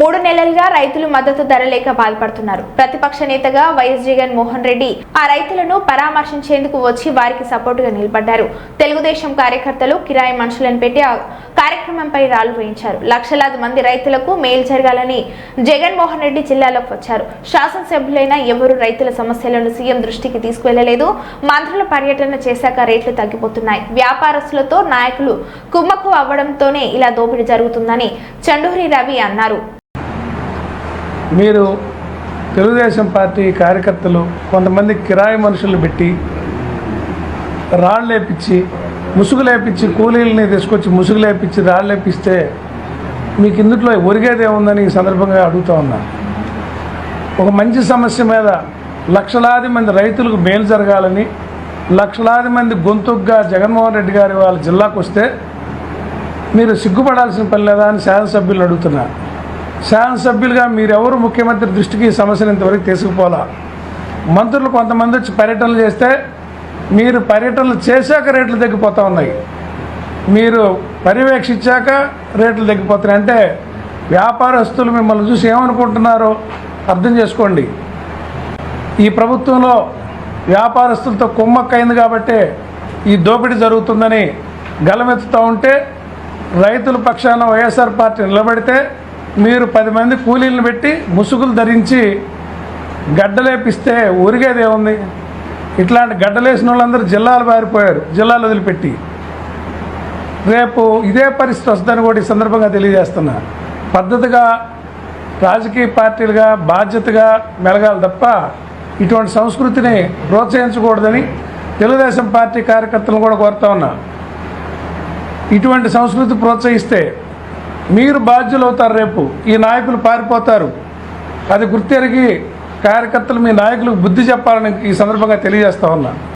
మూడు నెలలుగా రైతులు మద్దతు ధర లేక బాధపడుతున్నారు. ప్రతిపక్ష నేతగా వైఎస్ జగన్ మోహన్ రెడ్డి ఆ రైతులను పరామర్శించేందుకు వచ్చి వారికి సపోర్టుగా నిలబడ్డారు. తెలుగుదేశం కార్యకర్తలు కిరాయి మనుషులను పెట్టి ఆ కార్యక్రమంపై రాళ్ళు వేయించారు. లక్షలాది మంది రైతులకు మేలు జరగాలని జగన్మోహన్ రెడ్డి జిల్లాలోకి వచ్చారు. శాసనసభ్యులైన ఎవరు రైతుల సమస్యలను సీఎం దృష్టికి తీసుకువెళ్ళలేదు. మంత్రుల పర్యటన చేశాక రేట్లు తగ్గిపోతున్నాయి. వ్యాపారస్తులతో నాయకులు కుమ్మక్కు అవ్వడంతోనే ఇలా దోపిడీ జరుగుతుందని చండూరి రవి అన్నారు. మీరు తెలుగుదేశం పార్టీ కార్యకర్తలు కొంతమంది కిరాయి మనుషులు పెట్టి రాళ్ళు లేపించి ముసుగు లేపించి కూలీలని తీసుకొచ్చి ముసుగు లేపించి రాళ్ళు లేపిస్తే మీకు ఇందులో ఒరిగేది ఏముందని ఈ సందర్భంగా అడుగుతా ఉన్నా. ఒక మంచి సమస్య మీద లక్షలాది మంది రైతులకు మేలు జరగాలని లక్షలాది మంది గొంతుగ్గా జగన్మోహన్ రెడ్డి గారి వాళ్ళ జిల్లాకు వస్తే మీరు సిగ్గుపడాల్సిన పని లేదా అని శాసనసభ్యులను అడుగుతున్నారు శాసనసభ్యులుగా మీరెవరు ముఖ్యమంత్రి దృష్టికి ఈ సమస్యను ఇంతవరకు తీసుకుపోలా? మంత్రులు కొంతమంది వచ్చి పర్యటనలు చేస్తే మీరు పర్యటనలు చేశాక రేట్లు తగ్గిపోతూ ఉన్నాయి. మీరు పర్యవేక్షించాక రేట్లు తగ్గిపోతున్నాయి. అంటే వ్యాపారస్తులు మిమ్మల్ని చూసి ఏమనుకుంటున్నారో అర్థం చేసుకోండి. ఈ ప్రభుత్వంలో వ్యాపారస్తులతో కుమ్మక్కైంది కాబట్టే ఈ దోపిడీ జరుగుతుందని గలమెత్తుతూ ఉంటే రైతుల పక్షాన వైఎస్ఆర్ పార్టీ నిలబడితే మీరు పది మంది కూలీలను పెట్టి ముసుగులు ధరించి గడ్డలేపిస్తే ఊరిగేది ఏముంది? ఇట్లాంటి గడ్డలేసిన వాళ్ళందరూ జిల్లాలు పారిపోయారు జిల్లాలు వదిలిపెట్టి. రేపు ఇదే పరిస్థితి వస్తుందని కూడా ఈ సందర్భంగా తెలియజేస్తున్నా. పద్ధతిగా రాజకీయ పార్టీలుగా బాధ్యతగా మెలగాలి తప్ప ఇటువంటి సంస్కృతిని ప్రోత్సహించకూడదని తెలుగుదేశం పార్టీ కార్యకర్తలను కూడా కోరుతా ఉన్నా. ఇటువంటి సంస్కృతి ప్రోత్సహిస్తే మీరు బాధ్యులు అవుతారు రేపు. ఈ నాయకులు పారిపోతారు. అది గుర్తెరిగి కార్యకర్తలు మీ నాయకులకు బుద్ధి చెప్పాలని ఈ సందర్భంగా తెలియజేస్తా ఉన్నా.